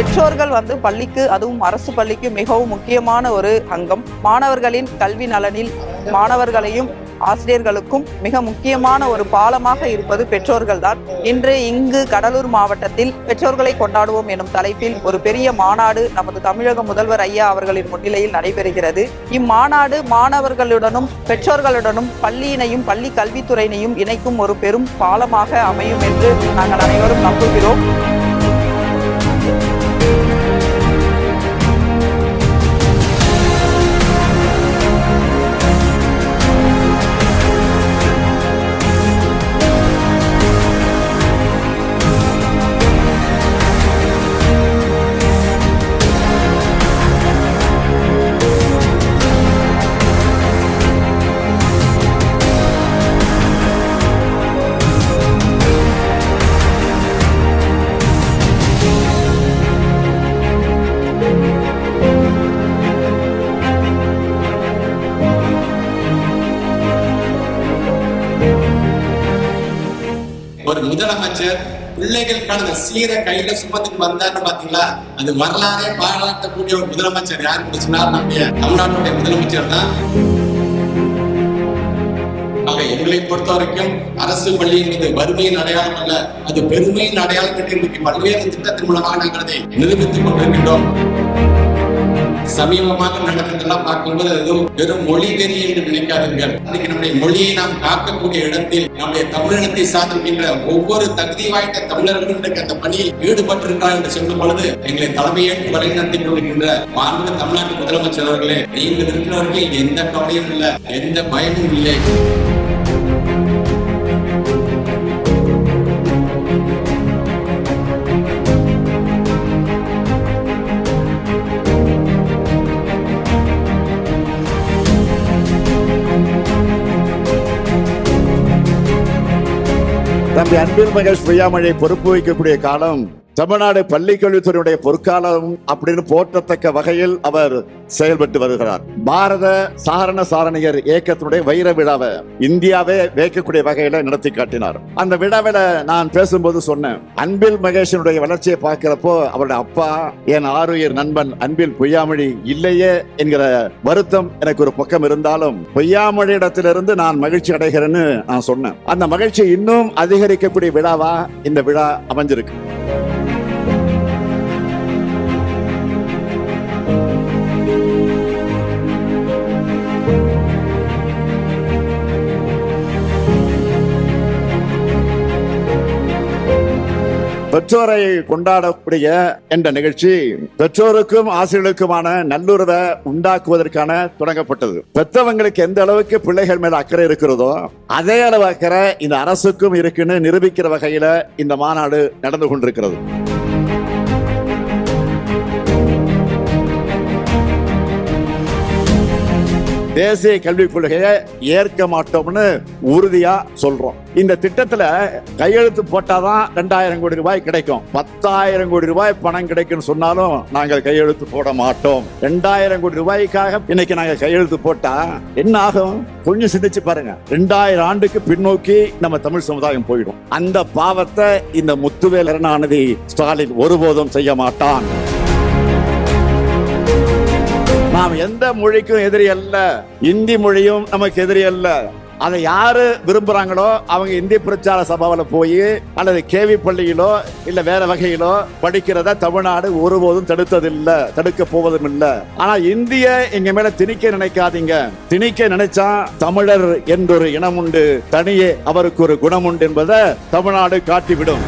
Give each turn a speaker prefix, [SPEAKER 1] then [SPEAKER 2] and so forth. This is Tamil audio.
[SPEAKER 1] பெற்றோர்கள் வந்து பள்ளிக்கு அதுவும் அரசு பள்ளிக்கு மிகவும் முக்கியமான ஒரு அங்கம். மாணவர்களின் கல்வி நலனில் மாணவர்களையும் ஆசிரியர்களுக்கும் மிக முக்கியமான ஒரு பாலமாக இருப்பது பெற்றோர்கள் தான் இன்று இங்கு கடலூர் மாவட்டத்தில் பெற்றோர்களை கொண்டாடுவோம் எனும் தலைப்பில் ஒரு பெரிய மாநாடு நமது தமிழக முதல்வர் ஐயா அவர்களின் முன்னிலையில் நடைபெறுகிறது. இம்மாநாடு மாணவர்களுடனும் பெற்றோர்களுடனும் பள்ளியினையும் பள்ளி கல்வித்துறையினையும் இணைக்கும் ஒரு பெரும் பாலமாக அமையும் என்று நாங்கள் அனைவரும் நம்புகிறோம்.
[SPEAKER 2] ஒரு முதலமைச்சர் பிள்ளைகள் கடந்த சீரை கையில சுமத்துக்கு வந்தாரு பாத்தீங்களா? அது வரலாறே பாராட்டக்கூடிய ஒரு முதலமைச்சர் யாரு கொடுச்சுன்னா நம்முடைய தமிழ்நாட்டுடைய முதலமைச்சர் தான். எங்களை பொறுத்த வரைக்கும் அரசு பள்ளி என்பது வறுமையின் அடையாளம் அல்ல அது பெருமையின் அடையாளம் என்று இன்றைக்கு பல்வேறு திட்டத்தின் மூலமாக நாங்கள் அதை நிரூபித்துக் கொண்டிருக்கின்றோம். சமீபமாக நடக்கிறதெல்லாம் பார்க்கும்போது அது வெறும் மொழி வெறி என்று நினைக்காதீர்கள். இன்னைக்கு நம்முடைய மொழியை நாம் காக்கக்கூடிய இடத்தில் நம்முடைய தமிழினத்தை சார்ந்திருக்கின்ற ஒவ்வொரு தகுதி வாய்ந்த தமிழர்களும் அந்த பணியில் ஈடுபட்டிருக்கிறார் என்று சொல்லும் பொழுது எங்களை தலைமையேற்று வழிநடத்தி கொண்டிருக்கின்ற மாண்பு தமிழ்நாட்டு முதலமைச்சர் அவர்களே நீங்கள் இருக்கிறவர்கள் எந்த கவலையும் இல்லை எந்த பயமும் இல்லை.
[SPEAKER 3] தம்பி அன்பின் மகள் பொய்யாமொழி பொறுப்பு வைக்கக்கூடிய காலம் தமிழ்நாடு பள்ளிக்கல்வித்துறையுடைய பொற்காலம் அப்படின்னு போற்றத்தக்க வகையில் அவர் செயல்பட்டு வருகிறார். பாரத சாரண சாரணியர் இயக்கத்தினுடைய வைர விழாவை இந்தியாவே வைக்கக்கூடிய வகையில நடத்தி காட்டினார். அந்த விழாவில நான் பேசும்போது சொன்னேன் அன்பில் மகேஷனுடைய வளர்ச்சியை பார்க்கிறப்போ அவருடைய அப்பா என் ஆறுயிர் நண்பன் அன்பில் பொய்யாமொழி இல்லையே என்கிற வருத்தம் எனக்கு ஒரு பக்கம் இருந்தாலும் பொய்யாமொழி இடத்திலிருந்து நான் மகிழ்ச்சி அடைகிறேன்னு நான் சொன்னேன். அந்த மகிழ்ச்சி இன்னும் அதிகரிக்கக்கூடிய விழாவா இந்த விழா அமைஞ்சிருக்கு. பெற்றோரை கொண்டாடக்கூடிய என்ற நிகழ்ச்சி பெற்றோருக்கும் ஆசிரியர்களுக்குமான நல்லுறவை உண்டாக்குவதற்கான தொடங்கப்பட்டது. பெற்றவங்களுக்கு எந்த அளவுக்கு பிள்ளைகள் மேல அக்கறை இருக்கிறதோ அதே அளவு அக்கறை இந்த அரசுக்கும் இருக்குன்னு நிரூபிக்கிற வகையில இந்த மாநாடு நடந்து கொண்டிருக்கிறது. தேசிய கல்விக் கொள்கையை ஏற்க மாட்டோம்னு உறுதியா சொல்றோம். இந்த திட்டத்துல கையெழுத்து போட்டாதான் ரெண்டாயிரம் கோடி ரூபாய் கிடைக்கும். பத்தாயிரம் கோடி ரூபாய் பணம் கிடைக்கும் சொன்னாலும் நாங்கள் கையெழுத்து போட மாட்டோம். ரெண்டாயிரம் கோடி ரூபாய்க்காக இன்னைக்கு நாங்க கையெழுத்து போட்டா என்ன ஆகும்? கொஞ்சம் சிந்திச்சு பாருங்க. ரெண்டாயிரம் ஆண்டுக்கு பின்னோக்கி நம்ம தமிழ் சமுதாயம் போயிடும். அந்த பாவத்தை இந்த முத்துவேல் கருணாநிதி ஸ்டாலின் ஒருபோதும் செய்ய மாட்டான். நாம் எந்த மொழிக்கும் எதிரி அல்ல. இந்தி மொழியும் நமக்கு எதிரி அல்ல. அதை யாரு விரும்புறாங்களோ அவங்க இந்தி பிரச்சார சபாவில் போய் அல்லது கேவி பள்ளியிலோ இல்ல வேற வகையிலோ படிக்கிறத தமிழ்நாடு ஒருபோதும் தடுத்ததில்லை தடுக்க போவதும் இல்லை. ஆனா இந்திய எங்க மேல திணிக்க நினைக்காதீங்க. திணிக்க நினைச்சா தமிழர் என்றொரு இனம் உண்டு தனியே அவருக்கு ஒரு குணம் உண்டு என்பதை தமிழ்நாடு காட்டிவிடும்.